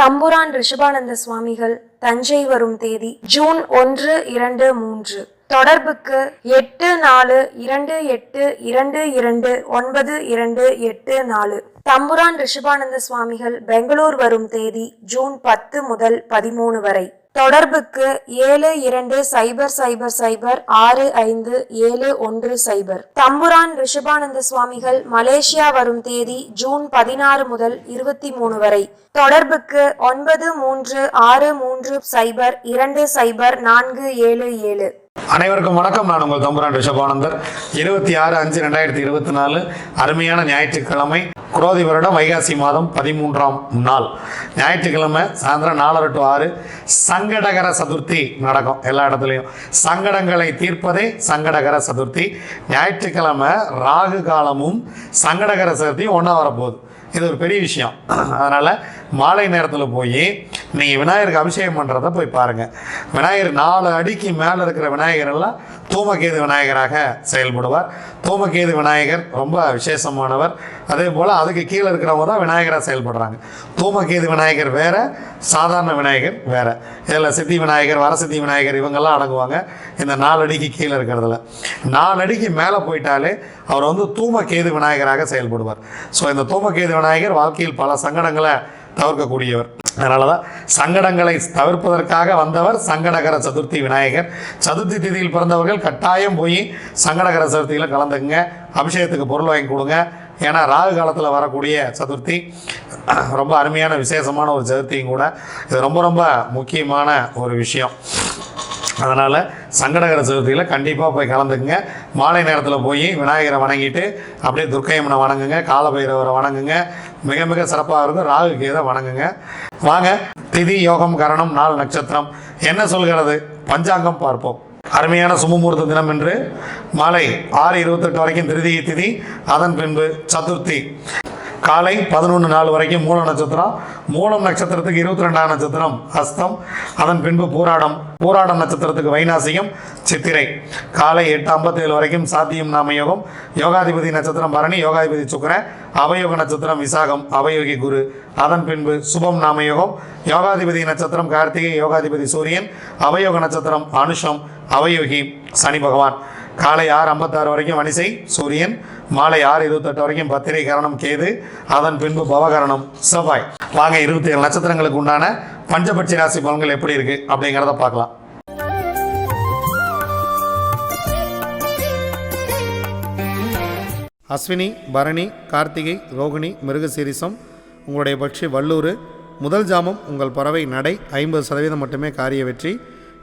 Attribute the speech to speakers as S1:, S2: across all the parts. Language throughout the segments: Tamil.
S1: தம்புரான் ரிஷபானந்த சுவாமிகள் தஞ்சை வரும் தேதி ஜூன் ஒன்று இரண்டு மூன்று. தொடர்புக்கு எட்டு நாலு இரண்டு எட்டு இரண்டு இரண்டு ஒன்பது இரண்டு எட்டு நாலு. தம்புரான் ரிஷபானந்த சுவாமிகள் பெங்களூர் வரும் தேதி ஜூன் பத்து முதல் பதிமூணு வரை. தொடர்புக்கு ஏழு இரண்டு சைபர் சைபர் சைபர் ஆறு ஐந்து ஏழு ஒன்று சைபர். தம்புரான் ரிஷபானந்த சுவாமிகள் மலேசியா வரும் தேதி ஜூன் பதினாறு முதல் இருபத்தி மூணு வரை. தொடர்புக்கு ஒன்பது மூன்று ஆறு மூன்று சைபர் இரண்டு சைபர் நான்கு ஏழு ஏழு.
S2: அனைவருக்கும் வணக்கம். நான் உங்கள் தம்புரான் ரிஷபானந்தர். இருபத்தி ஆறு அஞ்சு ரெண்டாயிரத்தி இருபத்தி நாலு அருமையான ஞாயிற்றுக்கிழமை குரோதி வருடம் வைகாசி மாதம் பதிமூன்றாம் நாள். ஞாயிற்றுக்கிழமை சாயந்தரம் நாலரை டு ஆறு சங்கடகர சதுர்த்தி நடக்கும் எல்லா இடத்துலையும். சங்கடங்களை தீர்ப்பதே சங்கடகர சதுர்த்தி. ஞாயிற்றுக்கிழமை ராகு காலமும் சங்கடகர சதுர்த்தியும் ஒன்றா வரப்போகுது. இது ஒரு பெரிய விஷயம். அதனால் மாலை நேரத்தில் போய் நீங்கள் விநாயகருக்கு அபிஷேகம் பண்ணுறத போய் பாருங்கள் விநாயகர் நாலு அடிக்கு மேலே இருக்கிற விநாயகர் எல்லாம் தூமகேது விநாயகராக செயல்படுவார். தூமகேது விநாயகர் ரொம்ப விசேஷமானவர். அதே போல் அதுக்கு கீழே இருக்கிறவங்க தான் விநாயகராக செயல்படுறாங்க. தூமகேது விநாயகர் வேறு சாதாரண விநாயகர் வேறு. இதில் சித்தி விநாயகர் வரசித்தி விநாயகர் இவங்கெல்லாம் அடங்குவாங்க. இந்த நாலு அடிக்கு கீழே இருக்கிறதுல. நாலு அடிக்கு மேலே போயிட்டாலே அவர் வந்து தூமகேது விநாயகராக செயல்படுவார். ஸோ இந்த தூமகேது விநாயகர் வாழ்க்கையில் பல சங்கடங்களை தவிர்க்கக்கூடியவர். அதனால தான் சங்கடங்களை தவிர்ப்பதற்காக வந்தவர் சங்கடகர சதுர்த்தி விநாயகர். சதுர்த்தி திதியில் பிறந்தவர்கள் கட்டாயம் போய் சங்கடகர சதுர்த்தியில் கலந்துக்குங்க. அபிஷேகத்துக்கு பொருள் வாங்கி கொடுங்க. ஏன்னா ராகு காலத்தில் வரக்கூடிய சதுர்த்தி ரொம்ப அருமையான விசேஷமான ஒரு சதுர்த்தியும் கூட. இது ரொம்ப ரொம்ப முக்கியமான ஒரு விஷயம். அதனால் சங்கடகர சதுர்த்தியில் கண்டிப்பாக போய் கலந்துக்குங்க. மாலை நேரத்தில் போய் விநாயகரை வணங்கிட்டு அப்படியே துர்க்கையம்மனை வணங்குங்க. காலபைரவரை வணங்குங்க. மிக மிக சிறப்பாக இருக்கும் ராகு கேதை வணங்குங்க. வாங்க திதி யோகம் கரணம் நாள் நட்சத்திரம். என்ன சொல்கிறது? பஞ்சாங்கம் பார்ப்போம். அருமையான சுமமுகூர்த்த தினம் என்று மாலை ஆறு இருபத்தெட்டு வரைக்கும் திருதியை திதி. அதன் பின்பு சதுர்த்தி. காலை பதினொன்று நாள் வரைக்கும் மூல நட்சத்திரம். மூலம் நட்சத்திரத்துக்கு இருபத்தி ரெண்டாம் நட்சத்திரம் அஸ்தம். அதன் பின்பு பூராடம். பூராடம் நட்சத்திரத்துக்கு வைநாசிகம் சித்திரை. காலை எட்டு ஐம்பத்தேழு வரைக்கும் சாத்தியம் நாமயோகம். யோகாதிபதி நட்சத்திரம் பரணி யோகாதிபதி சுக்கிரன். அவயோக நட்சத்திரம் விசாகம் அவயோகி குரு. அதன் பின்பு சுபம் நாமயோகம். யோகாதிபதி நட்சத்திரம் கார்த்திகை யோகாதிபதி சூரியன். அவயோக நட்சத்திரம் அனுஷம் அவயோகி சனி பகவான். காலை ஆறு ஐம்பத்தாறு வரைக்கும் வனிசை சூரியன். மாலை ஆறு இருபத்தெட்டு வரைக்கும் பத்திரை கரணம் கேது. அதன் பின்பு பவகரணம் செவ்வாய். வாங்க இருபத்தி ஏழு நட்சத்திரங்களுக்கு உண்டான பஞ்சபட்சி ராசி பலன்கள் எப்படி இருக்கு அப்படிங்கிறத பார்க்கலாம். அஸ்வினி பரணி கார்த்திகை ரோகிணி மிருகசீரிசம் உங்களுடைய பட்சி வல்லூர் முதல் ஜாமம் உங்கள் பறவை நடை ஐம்பது சதவீதம் மட்டுமே காரிய வெற்றி.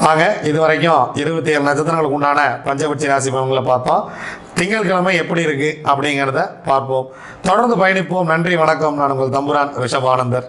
S2: ஆக இது வரைக்கும் இருபத்தி ஏழு நட்சத்திரங்களுக்கு உண்டான பஞ்சபட்சி ராசி பலன்களை பார்த்தோம். திங்கட்கிழமை எப்படி இருக்கு அப்படிங்கிறத பார்ப்போம். தொடர்ந்து பயணிப்போம். நன்றி வணக்கம். நான் உங்கள் தம்புரான் ரிஷபானந்தர்.